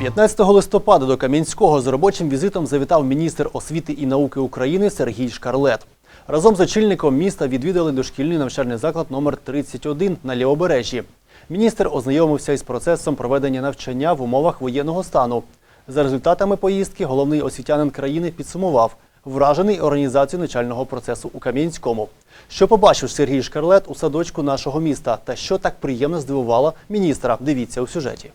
15 листопада до Кам'янського з робочим візитом завітав міністр освіти і науки України Сергій Шкарлет. Разом з очільником міста відвідали дошкільний навчальний заклад номер 31 на Лівобережжі. Міністр ознайомився із процесом проведення навчання в умовах воєнного стану. За результатами поїздки головний освітянин країни підсумував вражений організацією навчального процесу у Кам'янському. Що побачив Сергій Шкарлет у садочку нашого міста та що так приємно здивувало міністра, дивіться у сюжеті.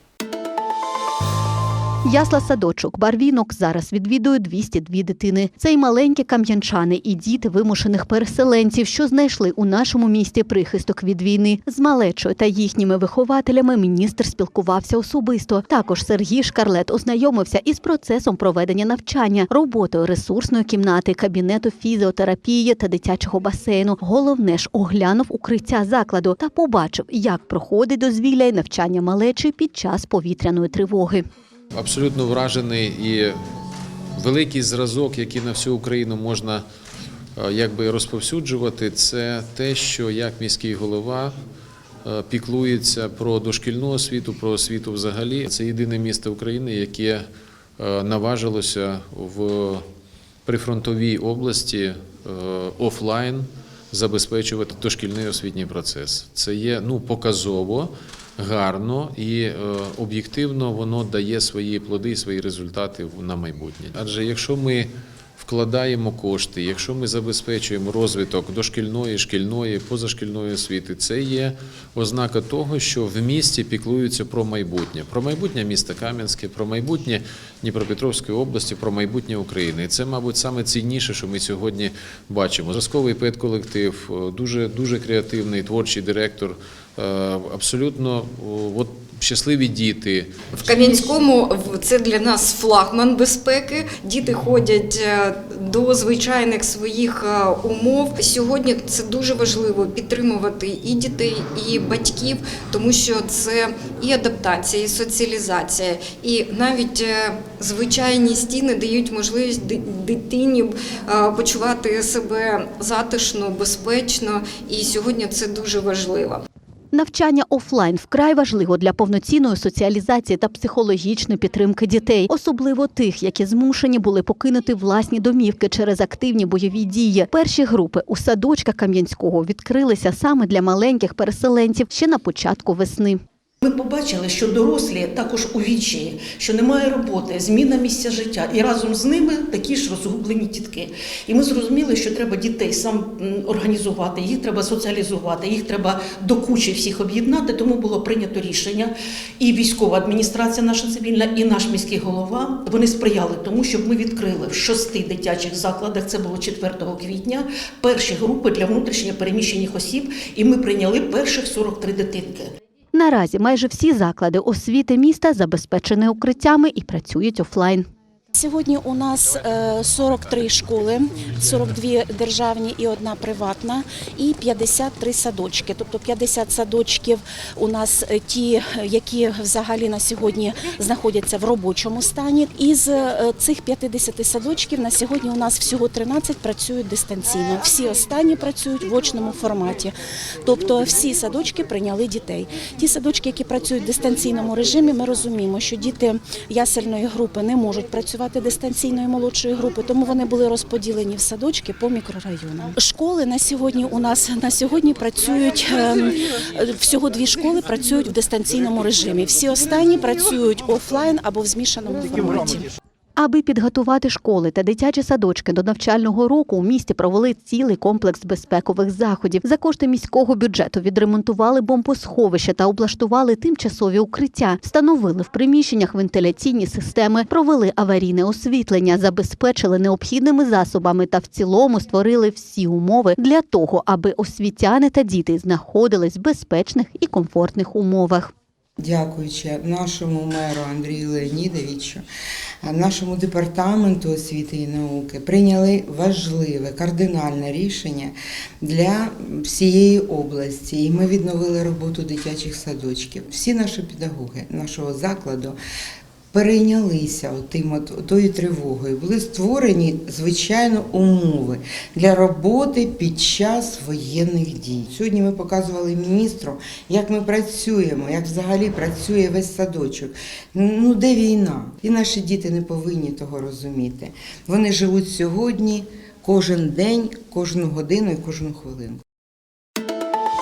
Ясла садочок, барвінок зараз відвідує 202 дитини. Це й маленькі кам'янчани, і діти вимушених переселенців, що знайшли у нашому місті прихисток від війни. З малечою та їхніми вихователями міністр спілкувався особисто. Також Сергій Шкарлет ознайомився із процесом проведення навчання, роботою ресурсної кімнати, кабінету фізіотерапії та дитячого басейну. Головне ж оглянув укриття закладу та побачив, як проходить дозвілля і навчання малечі під час повітряної тривоги. Абсолютно вражений і великий зразок, який на всю Україну можна е, якби розповсюджувати, це те, що як міський голова е, піклується про дошкільну освіту, про освіту взагалі. Це єдине місто України, яке е, наважилося в прифронтовій області офлайн забезпечувати дошкільний освітній процес. Це є ну показово, гарно і е, об'єктивно воно дає свої плоди і свої результати на майбутнє. Адже якщо ми вкладаємо кошти, якщо ми забезпечуємо розвиток дошкільної, шкільної, позашкільної освіти, це є ознака того, що в місті піклуються про майбутнє, про майбутнє міста Кам'янське, про майбутнє Дніпропетровської області, про майбутнє України. І це, мабуть, саме цінніше, що ми сьогодні бачимо. Зразковий педколектив, е, дуже дуже креативний творчий директор, абсолютно от, щасливі діти. В Кам'янському це для нас флагман безпеки. Діти ходять е, до звичайних своїх е, умов. Сьогодні це дуже важливо підтримувати і дітей, і батьків, тому що це і адаптація, і соціалізація, і навіть е, звичайні стіни дають можливість дитині е, почувати себе затишно, безпечно. І сьогодні це дуже важливо. Навчання офлайн вкрай важливо для повноцінної соціалізації та психологічної підтримки дітей, особливо тих, які змушені були покинути власні домівки через активні бойові дії. Перші групи у садочках Кам'янського відкрилися саме для маленьких переселенців ще на початку весни. Ми побачили, що дорослі також у відчаї, що немає роботи, зміна місця життя, і разом з ними такі ж розгублені дітки. І ми зрозуміли, що треба дітей сам організувати, їх треба соціалізувати, їх треба до кучі всіх об'єднати. Тому було прийнято рішення. І військова адміністрація наша цивільна, і наш міський голова вони сприяли тому, щоб ми відкрили в шести дитячих закладах. Це було 4 квітня. Перші групи для внутрішньо переміщених осіб, і ми прийняли перших 43 дитинки. Наразі майже всі заклади освіти міста забезпечені укриттями і працюють офлайн. Сьогодні у нас е, 43 школи, 42 державні і одна приватна, і 53 садочки. Тобто 50 садочків у нас е, ті, які взагалі на сьогодні знаходяться в робочому стані. Із е, цих 50 садочків на сьогодні у нас всього 13 працюють дистанційно. Всі останні працюють в очному форматі. Тобто всі садочки прийняли дітей. Ті садочки, які працюють в дистанційному режимі, ми розуміємо, що діти ясельної групи не можуть працювати дистанційної молодшої групи, тому вони були розподілені в садочки по мікрорайонам. Школи на сьогодні у нас на сьогодні працюють ем, всього дві школи працюють в дистанційному режимі. Всі останні працюють офлайн або в змішаному форматі. Аби підготувати школи та дитячі садочки до навчального року, у місті провели цілий комплекс безпекових заходів. За кошти міського бюджету відремонтували бомбосховища та облаштували тимчасові укриття, встановили в приміщеннях вентиляційні системи, провели аварійне освітлення, забезпечили необхідними засобами та в цілому створили всі умови для того, аби освітяни та діти знаходились в безпечних і комфортних умовах. Дякуючи нашому меру Андрію Леонідовичу, нашому департаменту освіти і науки прийняли важливе кардинальне рішення для всієї області. І ми відновили роботу дитячих садочків. Всі наші педагоги нашого закладу перейнялися тим от, тою тривогою. Були створені звичайно умови для роботи під час воєнних дій. Сьогодні ми показували міністру, як ми працюємо, як взагалі працює весь садочок. Ну де війна? І наші діти не повинні того розуміти. Вони живуть сьогодні. Кожен день, кожну годину і кожну хвилину.